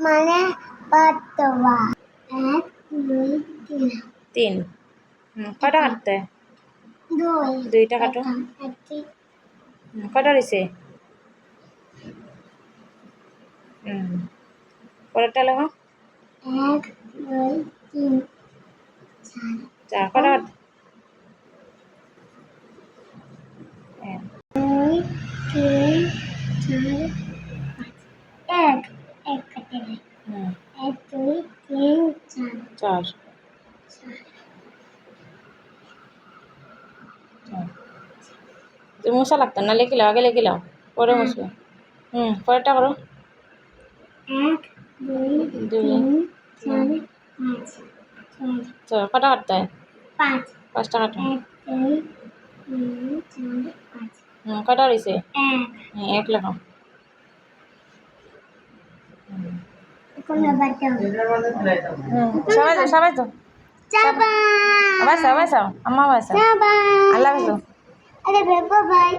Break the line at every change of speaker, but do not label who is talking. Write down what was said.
মানে পাতবা এক দুই তিন।
তিন। কটা কাটতে?
দুই।
দুইটা কাটো। কটা রয়েছে? হুম পরেরটা লেখো।
এক দুই তিন চার।
কটা? কাটতে এক,
দুই তিন চার পাঁচ এক এক কাটে নে।
হুম,
এক দুই তিন চার।
তুমি মশা লাগতো না লেখি লাও আগে লেখি লাও পরে মুছবে হুম পরেরটা করো।
এক দুই
দুই,
তিন চার পাঁচ
কটা কাটতে হয়
পাঁচ।
পাঁচটা কাটো। হুম কটা রয়েছে
এক
লেখো
এখন আবার দাও
হুম সবাই তো সবাই তো আবার আবার আম্মা আবার আল্লাহ হাফেজ
আরে বাবা বাই